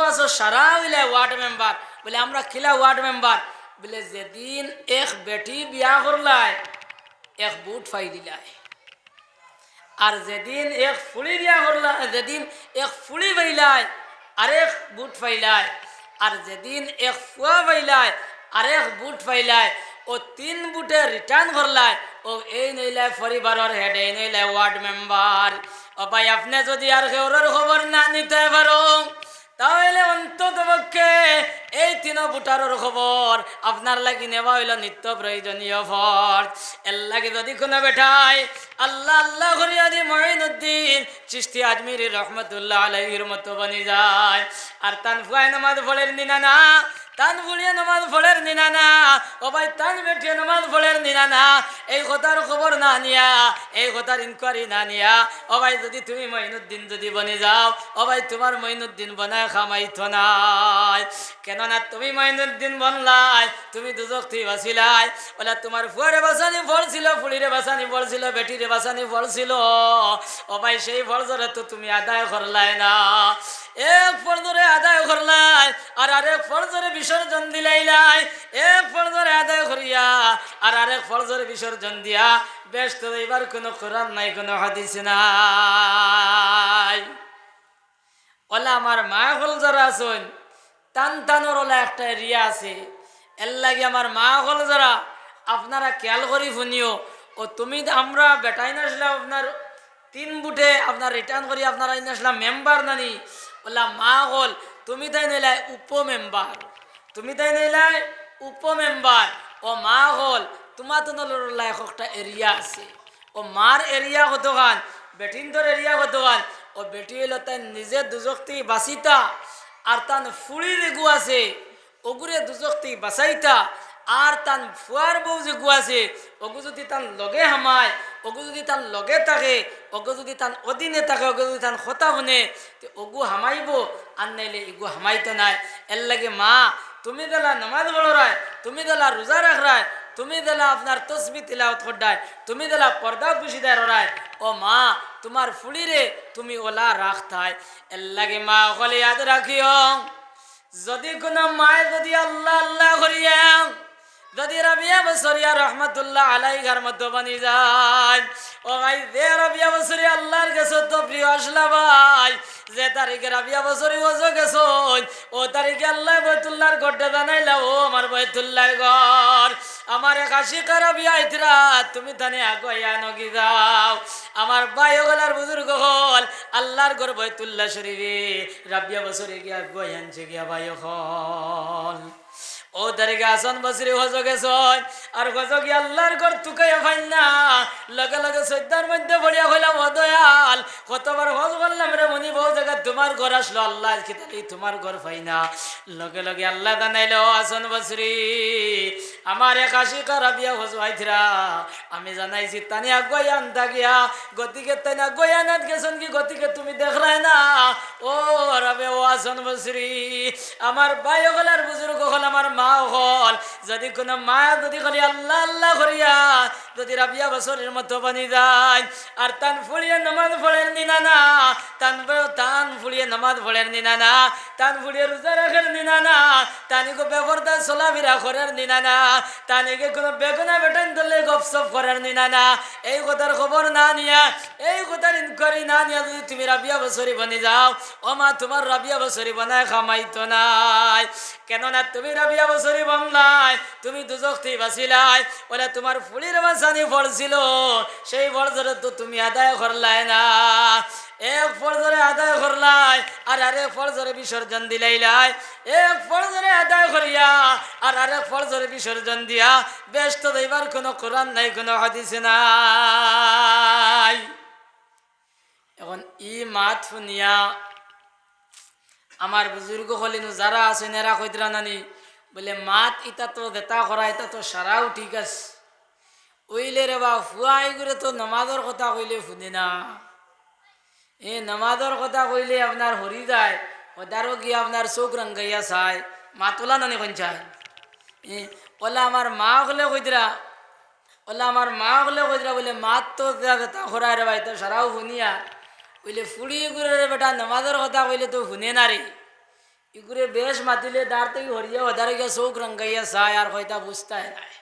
আছো সারা হইলে ward member. বলে, আমরা খিলা ওয়ার্ড মেম্বার। বলে, যেদিন এক বেটি বিয়া করলায়, এক বুট ফাই দিলায়। আর যেদিন এক ফুলি বিয়া করলা, যেদিন এক ফুলি বাইলায় আরেক বুট ফাইলায়। আর যেদিন এক ফুয়া ফাইলায়, আরেক বুট ফাইলায়। ও তিন বুটে রিটার্ন করলায়। ও এই নইলায় পরিবারের হেড এই নইলায় ওয়ার্ড মেম্বার। ও ভাই, আপনি যদি আর কেউর খবর না নিতে পারো এই খবর আপনার লাগি নেওয়া হইল নিত্য প্রয়োজনীয় ফর এর লাগি যদি কোনো বেঠাই, আল্লাহ আল্লাহ করিয়া দি মহিনুদ্দিন চিস্তি আজমির রহমতুল্লাহ আলহির মতো বনি যায়। আর তান ফুয়াই নামাজ ফলের নিনা না তান ফুলিয়ে নামাজ ফলের নিনা না। ও ভাই, তান বেঠিয়ে নামাজ ফলের নিনা না। এই কথার খবর না নিয়া, এই কথার ইনকোয়ারি না নিয়া। ও ভাই, যদি তুমি মঈনুদ্দিন যদি বনে যাও, ও ভাই, তোমার মঈনুদ্দিন বনায় খামাইত নাই। কেননা তুমি মঈনুদ্দিন বনলাই, তুমি দুজক তুই বাঁচিলাই বলে, তোমার ফুয়ারে বাসানি ফল ছিল, ফুলিরে বাসানি ফল ছিল, বেটিরে বাসানি ফল ছিল। ও ভাই, সেই ফল ধরে তো তুমি আদায় করলাই না। এক ফল ধরে আদায় করলাই, আর আরেক ফল ধরে বিসর্জন দিলাইলাই। এক ফল ধরে আদায় করিয়া আর আরেক ফল ধরে বিসর্জন দিয়া ব্যস্ত এবার কোনো কোরআন নাই, কোনো হাদিস নাই। ওলা আমার মা হল যারা আছেন টান টানোর ওলা একটা এরিয়া আছে। এর লাগে আমার মা হল যারা, আপনারা খেয়াল করি শুনিও, ও তুমি আমরা বেটাই নাসলাম আপনার, তিন বুটে আপনার রিটার্ন করি, আপনারা আসলাম মেম্বার নানি ওলা মা হল, তুমি তাই নিলাই উপ মেম্বার তুমি তাই নিলাই উপ মেম্বার ও মা হল তোমার তো নলাই একটা এরিয়া আছে। ও মার এরিয়া কতখান বেটিনদর এরিয়া কতখান ও বেটি হইল তাই নিজে দুজকতি বাঁচিতা আর তান ফুড়ি রেগু আছে ওগুরে দুজকতি বাঁচাইতা। আর তান ফুয়ার বউ যে আছে ওগু যদি তান লগে হামায় ওগু যদি তান লগে থাকে ওগু যদি তান অধীনে থাকে ওগু যদি তান কথা শুনে ওগু হামাইব আর নাইলে ইগু হামাইতো নাই। এর লাগে মা তুমি দেলা নামাজ বড়রায় তুমি দেলা রোজা রাখরায় তুমি দেলা আপনার তসবি তিলাওত করডায় তুমি দেলা পর্দা পুশিদার রায় ও মা তোমার ফুলিরে তুমি ওলা রাখতায় এর লাগে মা ওখানে ইয়াদ রাখিও যদি কোনো মায় যদি আল্লাহ আল্লাহ করিয়া যদি রাবিয়া বসরিয়া রহমতুল্লাহ আলাই ঘর মতো বানি যায়, ও ভাই দে রাবিয়া বসরি আল্লাহর কাছে তো প্রিয় আসলা ভাই, যে তারিখে রাবিয়া বসরি ওজো গেছ ও তারিখে আল্লাহ বৈতুল্লাহর ঘরটা জানাইলা ও আমার বৈতুল্লাহর ঘর। আমার এক আশিকা রাবিয়া ইতরা তুমি তানে আগুয়া নগি যাও। আমার ভাই গলার বুজুর্গ হল, আল্লাহর ঘর বৈতুল্লাহ শরীরে রাবিয়া বসরি গিয়া আগুয়া আনছে গিয়া ভাই হল। ও দারিকে আসন বসরি হজ গেছন আর হজ আল্লাহর ঘর তুকাইয়া ফাইন না। লগে লগে সৈদ্যার মধ্যে পড়িয়া হইলাম ও কতবার হজ বললাম রে মনি বহু জায়গা তোমার ঘর আসলো, আল্লাহ খিতালি তোমার ঘর ফাই না। লগে লগে আল্লাহ জানাইলো আসন বসরি, আমার এক আশিকা রাবিয়া হজ আইথরা আমি জানাইছি, তানি আগুয়াই আনতা গিয়া, গতিকে তাই আগুয়াই আনাত গেছন কি, গতিকে তুমি দেখলাই না। ও আসন বসরি, আমার ভাই হল আমার মা হল যদি কোনো মা যদি খালি আল্লাহ আল্লাহ করিয়া, যদি রাবিয়া বছরের মতো বানি যায়, আর তান ফুলিয়ে নামাজ ফলের নিনা না তান তান ফুলিয়ে নামাজ ফলের নিনা না তান ফুলিয়ে রোজা রাখার নিনা না তানিকে বেপরদা চলাফেরা করার নিনা না তানিকে কোনো বেগুনা বেটন ধরলে গপসপ করার নিনা না এই কথার খবর না নিয়া, এই কথার ইনকোয়ারি না নিয়া যদি তুমি রাবিয়া বছরি বনি যাও, ও মা তোমার রাবিয়া বছরি বানায়, খামাইতো নাই। কেননা তুমি রাবিয়া বছরি বনলাই তুমি দুজকতি বাঁচিলাই বলে তোমার ফুলির সেই তো তুমি আদায় করলাই না। এক ফল ধরে আদায় করলাই, আর আরেক বিসর্জন দিলাইলাই। এক আদায় করিয়া, আর আরেক ফল ধরে বিসর্জন দিয়া, ব্যস্ত দইবার কোনো কোরআন নাই, কোনো হাদিস নাই। এখন ই মাত শুনিয়া আমার বুজুর্গ হলিনু, যারা আছেন এরা কইতরা নানি, বলে, মাত ইটা তো দেতা করা এটা তো সারাও ঠিক আছে। ওইলে রে বা ফুয়াই করে তো নমাজর কথা কইলে শুনে না। এ নমাজর কথা কইলে আপনার হরি যায় ওদারও গিয়ে আপনার চোখ রঙ্গাইয়া চায় মা তোলা নানি কোন চায় এ, ওলা আমার মা হলে কইতরা ওলা আমার মা হলে কইতরা বলে, মাত তো দেতা করায় রে ভাই তো সারাও শুনিয়া। বলে ফুড়ি করে রে বেটা নমাজের কথা কইলে তো শুনে না রে। ইগুরে বেশ মাতিলে দাঁড় থেকে হরিয়া ওদারে গিয়ে চৌক রঙ্গাইয়া চায়, আর হয়তা বুঝতাই নাই।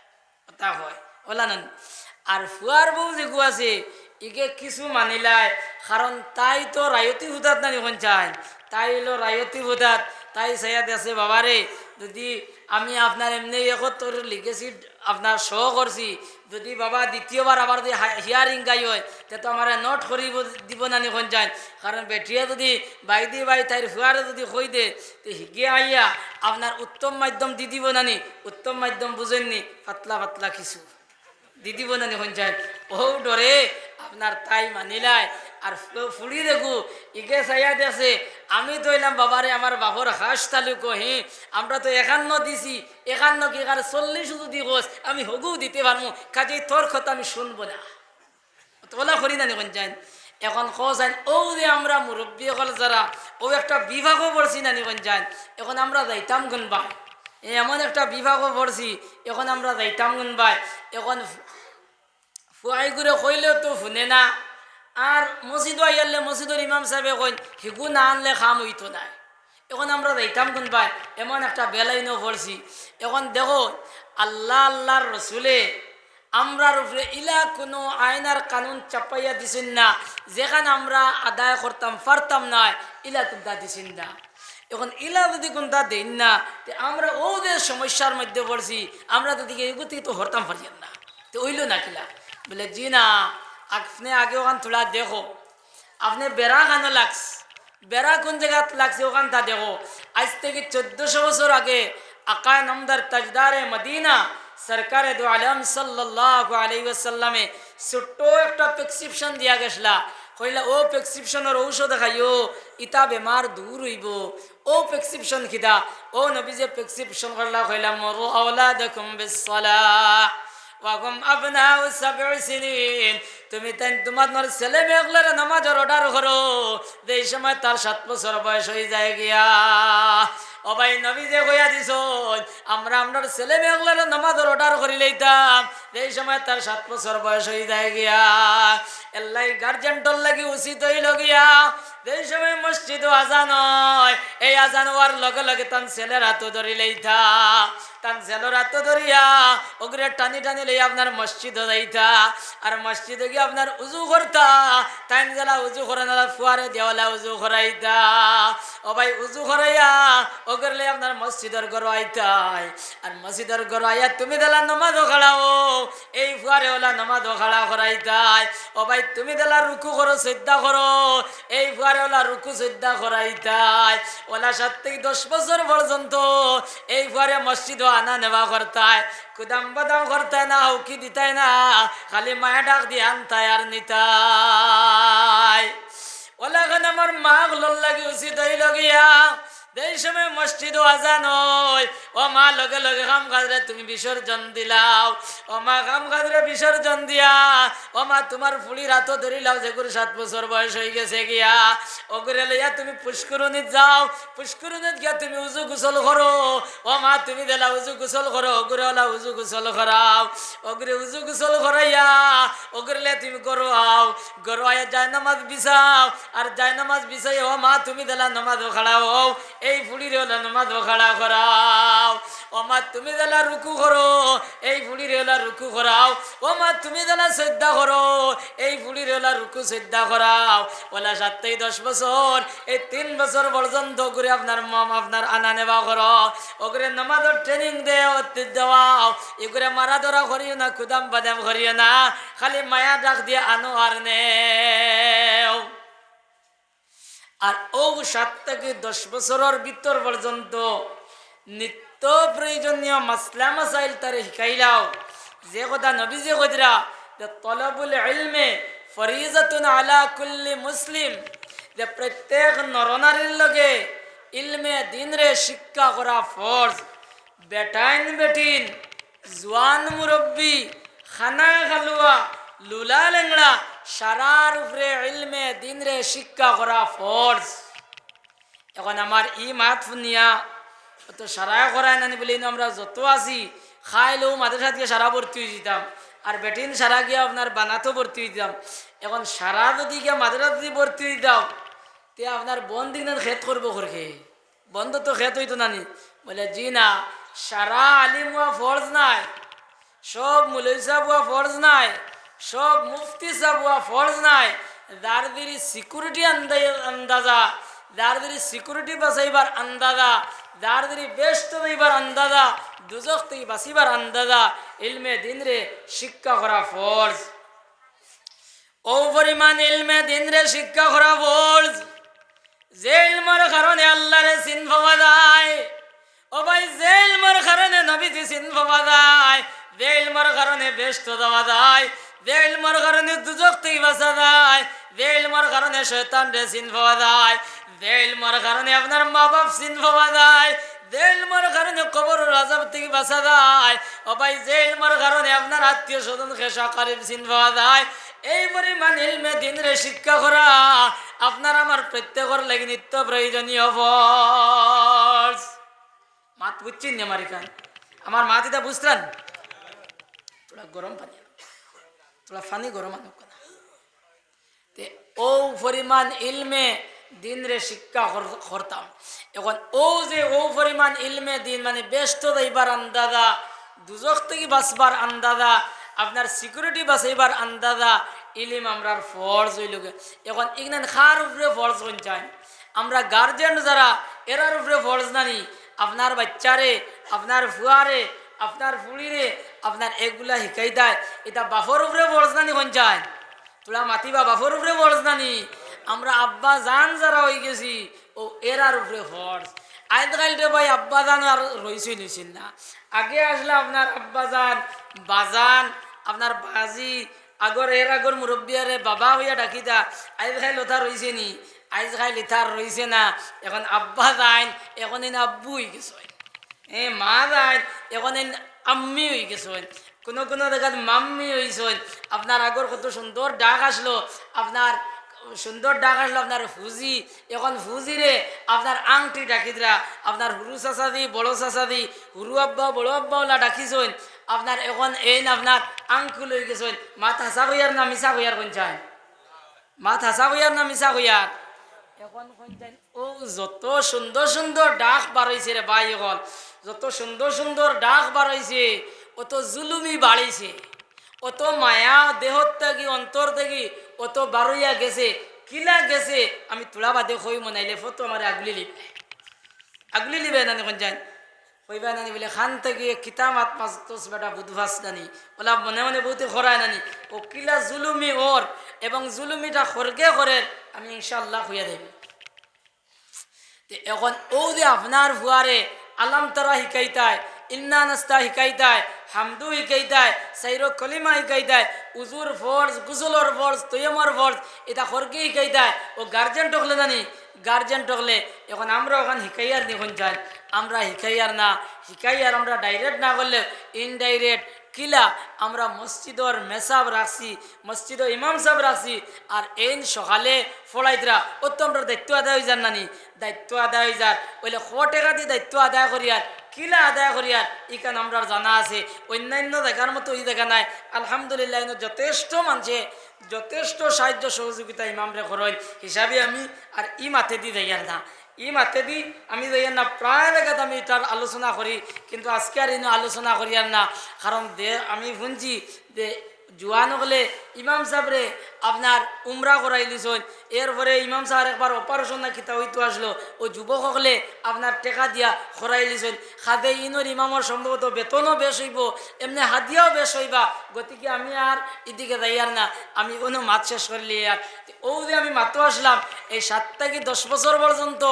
কথা হয় ওলা নন। আর ফুয়ার বউ যেগু আছে ইকে কিছু মানিলাই কারণ তাই তো রায়তি হুদাত নানি কোন চাই তাই হলো রায়তি হুদাত, তাই সাইয়াদ আছে বাবারে। যদি আমি আপনার এমনি একত্তর লিখেছি আপনার শো করছি, যদি বাবা দ্বিতীয়বার আবার যদি হিয়ারিং গাই হয়, তে তো আমার নোট করি দিব নানি কোন যায় কারণ বেটিয়ে যদি বাই দি বাই তাই ফুয়ারে যদি কই দে, তো হিগে আইয়া আপনার উত্তম মাধ্যম দি দিব নানি, উত্তম মাধ্যম বুঝেননি পাতলা পাতলা কিছু। দিদি বোনানি পঞ্চায়েত ও ডরে, আপনার তাই মানিলাই। আর ফুড়ি দেখু ইকে চাইয়া আছে আমি তো এলাম, বাবারে, আমার বাবর হাঁস তালুকো হি আমরা তো একান্ন দিছি। একান্ন কি কার চল্লিশ যদি গোস আমি হগু দিতে পারব কাজেই তোর কথা আমি শুনব না। তোলা করি না পঞ্চায়েত এখন কসাইন ও যে আমরা মুরব্বী হল যারা ও একটা বিভাগও পড়ছি না পঞ্চায়েত এখন আমরা যাইতাম গুনবা এমন একটা বিভাগও পড়ছি, এখন আমরা যাইতাম গুনবাই এখন ফুয়াই করে কইলেও তো শুনে না। আর মসজিদ আইয়ালে মসজিদর ইমাম সাহেবে কইন হিগু না আনলে খাম হইতো নাই। এখন আমরা যাইতাম ভাই এমন একটা বেলাইনও পড়ছি। এখন দেখো, আল্লাহ, আল্লাহর রসুলে আমরার উপরে ইলা কোনো আইনার কানুন চাপাইয়া দিছেন না। যেখানে আমরা আদায় করতাম, পারতাম না, ইলা কোনটা দিছেন না। এখন ইলা যদি কোনটা দেন না আমরা ও যে সমস্যার মধ্যে পড়ছি, আমরা তো দিকে তো হরতাম পারিয়ান না। তো ওইলো না কিলা। বলে, জি না, আপনি আগে ওখান থোড়া দেখো। আপনি বেড়া কেন লাগস বেড়া কোন জায়গাত লাগছে ওখান তা দেখো। আজ থেকে চোদ্দশো বছর আগে আকায় নমদার তাজদারে মদিনা সরকারে দু আলম সাল্লাহ আলী ওসাল্লামে ছোট্ট একটা প্রেসক্রিপশন দিয়া গেছলা। কইলা, ও প্রেসক্রিপশনের ঔষধ খাইও, ইতা বেমার দূর হইব। ও প্রেসক্রিপশন খিদা, ও নবী যে প্রেসক্রিপশন করলা কইলা মরো আওলা দেখুম বিসসালাহ। ওয়াকুম আবনাউ সাবউ সিনিন। তুমি তাই তোমার ছেলে মেয়েগুলোর নামাজের অর্ডার করো। এই সময় তার সাত বছর বয়স হয়ে যায় গিয়া। ভাই নবী যে কইয়া দিছ আমরা আপনার ছেলে মেয়েগুলোর নামাজের অর্ডার করি লইতাম। এই সময় তার সাত বছর বয়স হয়ে যায় গিয়া। এল্লাই গার্জেন্টর লাগি উচিত হইল গিয়া। এই সময় মসজিদ আজান হয় এই আজান হওয়ার লগে লগে তান ছেলের হাত ধরি লইতা। তান ছেলের হাত ধরিয়া ওগুলো টানি টানি লই আপনার মসজিদ যাইতা। আর মসজিদে গিয়ে আপনার উজু করতা। টাইম জেলা উজু করে না ফুয়ারে দেওয়ালা উজু করাইতা। ও ভাই উজু করাইয়া ওগুলো লই আপনার মসজিদের ঘর আইতাই। আর মসজিদের ঘর আইয়া তুমি দেলা নমাজ খাড়াও। এই ফুয়ারে ওলা নমাজ খাড়া করাইতাই। ও ভাই তুমি দেলা রুকু করো শ্রদ্ধা করো। এই ফুয়ারে ওলা রুকু শ্রদ্ধা করাইতাই। ওলা সাত থেকে দশ বছর পর্যন্ত এই ফুয়ারে মসজিদ আনা নেওয়া করতায়, কুদাম বাদাম করতায় না, হুকি দিতায় না, খালি মায়া ডাক দিয়ে আনতায় আর নিতাই ওলা খান আমার মা গুলোর লাগে উচিত হইল গিয়া এই সময় মসজিদ আজান হয়, ও মা লগে লগে কাম কাজরে তুমি বিসর্জন দিলাও। ও মা কাম কাজরে বিসর্জন দিয়া, ও মা তোমার ফুলি রাত ধরিলাও যে সাত বছর বয়স হয়ে গেছে গিয়া। করে লইয়া তুমি পুষ্করণীত যাও পুষ্করণীত গিয়া তুমি উজু গোসল করো। ও মা, তুমি দিলা উজু গোসল করো ওলা উজু গোসল করাও। ওগুরে উজু গোসল করাইয়া ওগুরে তুমি করো আও গরো আয়া যায় নামাজ বিছাও আর মা, তুমি দিলা নামাজ খাড়াও। এই ফুড়ির হলো নামাজ খাড়া করাও। ও মা তুমি দিলা রুকু করো, এই ফুড়ির হলো রুকু করাও। ও মা তুমি দিলা শ্রদ্ধা করো, এই ফুড়ির হলো রুকু শ্রদ্ধা করাও। ওলা সাত থেকে দশ বছর, এই তিন বছর পর্যন্ত করে আপনার মম, আপনার আনা নেওয়া করো। ওগুলো নামাজের ট্রেনিং দেও দেওয়াও। এগুলো মারা ধরা করিও না, কুদাম বাদাম করিও না, খালি মায়া ডাক দিয়ে আনো আর নে আর ও সাত থেকে দশ বছরের ভিতর পর্যন্ত নিত্য প্রয়োজনীয় মাসলা মাসাইল তারে শিকাইলাও যে কথা নবী যে কইরা যে তলবুল ইলমে ফরিজাতুন আলা কুল্লি মুসলিম যে প্রত্যেক নরনারীর লগে ইলমে দিনরে শিক্ষা করা ফরজ বেটাইন বেটিন জোয়ান মুরব্বী খানা খালুয়া লুলা লেংড়া সারার উপরে ইলমে দিনরে শিক্ষা করা ফরজ এখন আমার ই মাত শুনিয়া তো সারায় করায় নানি বলি আমরা যত আছি, খাইলেও মাদ্রাসা দিয়ে সারা ভর্তি হয়ে যেতাম। আর বেটিন সারা গিয়ে আপনার বানাতো ভর্তি হয়ে যেতাম। এখন সারা যদি গিয়ে মাদ্রাসা যদি ভর্তি হয়ে দাও তে আপনার বন দিন খেত করব করকে বন্ধ তো খেত হইতো নানি বলে, জি না, সারা আলিম হওয়া ফরজ নাই। সব মুলই সাহেব হওয়া ফরজ নাই। সব মুফতি সাহেব হওয়া ফরজ নাই। যার দিদি সিকিউরিটি আন্দাজা। যার দিদি সিকিউরিটি বাঁচাইবার আন্দাজা। দিদি বেস্ট দইবার আন্দাজা, দুজক থেকে বাঁচিবার আন্দাজা, ইলমে দিন রে শিক্ষা করা ফরজ। ও পরিমাণ ইলমে দিন রে শিক্ষা করা ফরজ। যে ইলমের কারণে আল্লাহরে চিন পাওয়া যায়, ও ভাই যে ইলমের কারণে নবীজি চিন পাওয়া যায়, যে ইলমের কারণে ব্যস্ত দেওয়া যায়, যে ইলমের কারণে দুজক থেকে বাঁচা যায়, যে ইলমের কারণে শয়তান রে চিন পাওয়া যায়। যে ইলমের কারণে আপনার মা বাপ চিন পাওয়া যায় ইলমের কারণে কবর রাজাব থেকে বাঁচা যায়। ও ভাই যে ইলমের কারণে আপনার আত্মীয় স্বজন খেসা কারিব চিন পাওয়া যায়। এই পরিমাণ ইলমে দিন রে শিক্ষা করা আপনার আমার প্রত্যেকর লাগে নিত্য প্রয়োজনীয় ফর্স মাত বুঝছেন আমার এখান আমার মাত এটা বুঝলেন তোরা গরম পানি। তোরা ফানি গরম আনো। কেন ও পরিমাণ ইলমে দিন রে শিক্ষা কর- করতাম এখন ও যে ও পরিমাণ ইলমে দিন মানে ব্যস্ত দইবার আন্দাজা, দুজক থেকে বাঁচবার আন্দাজা, আপনার সিকিউরিটি বাঁচাইবার আন্দাজা, ইলিম আমরার ফর্জ হইল গে। এখন ইগনান খার উপরে ফর্জ হন চাই? আমরা গার্জেন যারা, এরার উপরে ফর্জ নানি আপনার বাচ্চারে, আপনার ফুয়ারে, আপনার ফুড়িরে আপনার এগুলা শিকাই দেয়। এটা বাফর উপরে ফর্জ নানি হন চায় তোরা মাতিবা বাফর উপরে ফর্জ নানি আমরা আব্বা জান যারা হয়ে গেছি, ও এরার উপরে ফর্জ। আজকালটা ভাই আব্বা জান আর রইসই নিছিল না। আগে আসলে আপনার আব্বা জান বাজান আপনার বাজি, আগর এর আগর মুরব্বিয়ারে বাবা হইয়া ডাকিতা আইজ খাই লথা রইছে নি? আইজ খাই লিথার রইছে না? এখন আব্বা যাইন এখন এনে আব্বু হয়ে গেছে এ মা যাইন এখন এন আম্মি হয়ে গেছে কোনো কোনো জায়গায় মাম্মি হয়েছেন আপনার আগর কত সুন্দর ডাক আসলো। আপনার সুন্দর ডাক আসলো আপনার ফুজি। এখন ফুজিরে আপনার আংটি ডাকিদরা আপনার হুরু চাচাদি, বড় চাচাদি, হুরু আব্বা, বড় আব্বা ওলা ডাকিছেন। আপনার এখন এই আপনার আংকু লই গেছেন। মাত হাসা হইয়ার না মিশা হইয়ার কোন চায় মাত হাসা হইয়ার না মিশা হইয়ার এখন কইতেন ও যত সুন্দর সুন্দর ডাক বাড়াইছে রে ভাই এখন। যত সুন্দর সুন্দর ডাক বাড়াইছে অত জুলুমি বাড়িছে অত মায়া থেকে অন্তর থেকে অত বারইয়া গেছে, কিলা গেছে? আমি তোলা বাদে কই মনাইলে ফটো আমার আগলি লিবে। আগলি লিবে না এখন যাই কইবা নানি বলে, খান থেকে কিতামাত পাঁচ তোস বেটা বুধভাস নানি। ওলা মনে মনে বহুতে খরায় নানি। ও কিলা জুলুমি ওর এবং জুলুমিটা খরকে করে আমি ইনশাল্লাহ হইয়া দেব এখন ও যে আপনার ফুয়ারে আলাম তারা শিকাইতায় ইন্না নাস্তা শিকাইতায় হামদু শিকাইতায় সাইরো কলিমা শিকাইতায় উজুর ফর্জ, গুজলর ফর্জ, তৈয়মর ফর্জ, এটা খরকে শিকাইতায় ও গার্জেন টকলে জানি, গার্জেন টকলে, এখন আমরা ওখান শিকাইয়ার দেখুন যাই আমরা শিকাইয়ার না শিকাইয়ার আমরা ডাইরেক্ট না করলে ইনডাইরেক্ট কিলা আমরা মসজিদর মেসাব রাখছি, মসজিদর ইমাম সাহেব রাখছি, আর এই সকালে ফলাইতরা ও তো আমরা দায়িত্ব আদায় হয়ে যান নানি, দায়িত্ব আদায় হয়ে যার ওইলে শ টাকা দিয়ে দায়িত্ব আদায় করিয়ার কিলা আদায় করিয়ার ইখান আমরা জানা আছে, অন্যান্য দেখার মতো ই দেখা নাই। আলহামদুলিল্লাহ যথেষ্ট মানছে, যথেষ্ট সাহায্য সহযোগিতা ইমামরে করেন। হিসাবে আমি আর ই মাথে দি দেয়ার না। ই মাথে দি আমি দেয়ার না, প্রায় জায়গাত আমি এটার আলোচনা করি, কিন্তু আজকে আর ইনো আলোচনা করি আর না। কারণ দে আমি শুনছি যে জোয়ান হলে ইমাম সাহেবরে আপনার উমরা করাই দিছেন। এরপরে ইমাম সাহেব একবার অপারেশন না কিতা হইতো আসলো ও যুবক হলে আপনার টেকা দিয়া খরাই দিছেন। খাদে ইনোর ইমামর সম্ভবত বেতনও বেশ হইব, এমনি হাদিয়াও বেশ হইবা। গতিকে আমি আর এদিকে যাইয়ার না, আমি কোনো মাছ শেষ করলি আর। ও যে আমি মাত্র আসলাম, এই সাত থেকে দশ বছর পর্যন্ত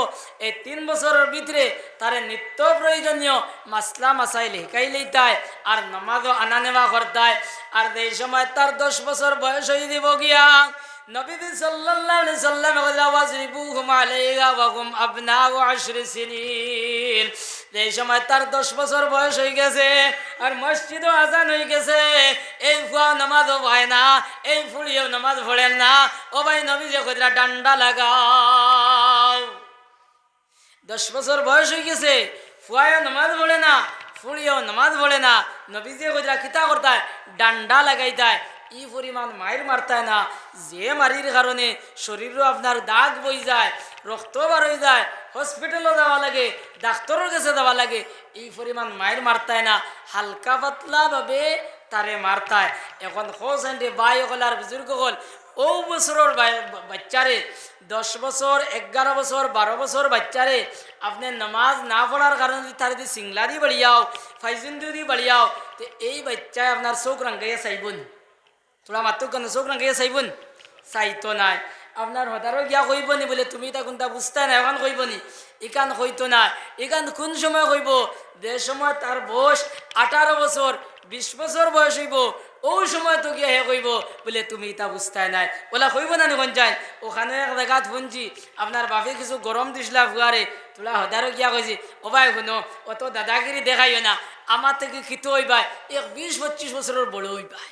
এই তিন বছরের ভিতরে তারে নিত্য প্রয়োজনীয় মাসলা মাসাইল শিকাইলেই তাই, আর নামাজও আনা নেওয়া করতায় আর এই সময় তার দশ বছর বয়স হয়ে দিব গিয়া নবীদি সাল্লাল্লাহু আলাইহি সাল্লাম ওয়াজরিবুহুম আলাইহা ওয়া হুম আবনাউ আশরি সিনিন। এই সময় তার দশ বছর বয়স হয়ে গেছে আর মসজিদও আজান হয়ে গেছে। এই ফুয়া নামাজও হয় না, এই ফুড়িও নামাজ পড়েন না। ও ভাই নবী যে কইরা ডান্ডা লাগাও। দশ বছর বয়স হয়ে গেছে, ফুয়ায়ও নামাজ পড়ে না ফুড়িও নামাজ পড়ে না। নবীজি কইরা কিতা করতায়? ডান্ডা লাগাইতায়। ই পরিমাণ মায়ের মারতায় না যে মারির কারণে শরীরও আপনার দাগ বই যায় রক্ত বার হয়ে যায় হসপিটালও যাওয়া লাগে ডাক্তারের কাছে যাওয়া লাগে এই পরিমাণ মায়ের মারতায় না হালকা পাতলা ভাবে তারে মারতায় এখন রে বাই হল আর বুজুর্গ হল ও বছরের বাচ্চারে দশ বছর এগারো বছর বারো বছর বাচ্চারে আপনি নামাজ না পড়ার কারণে যদি তার যদি সিংলা দিয়ে বাড়িয়াও ফাইজুন দিয়ে বাড়িয়াও তো এই বাচ্চায় আপনার চোখ রাঙ্গাইয়া চাইবন তোরা মাত্র কেন? চোখ রাঙ্গাইয়া চাইবন? চাইতো নাই। আপনার হতারও গিয়া কইব নি বলে, তুমি তা কোনটা বুঝতে নাই, এখন কইব নি? ইকান হইতো না ইকান কোন সময় কইব যে সময় তার বয়স আঠারো বছর বিশ বছর বয়স হইব ওই সময় তো গিয়া হে কইব বলে, তুমি তা বুঝতে নাই। ওলা কইব না নিখন যাই ওখানে এক জায়গাত শুনছি আপনার বাপে কিছু গরম দিছিলা ফুয়ারে তোলা হদারও গিয়া কইছি ও ভাই, শুনো অত দাদাগিরি দেখাইও না। আমার থেকে কিতো হইবাই? এক বিশ, পঁচিশ বছরের বড় হইবাই।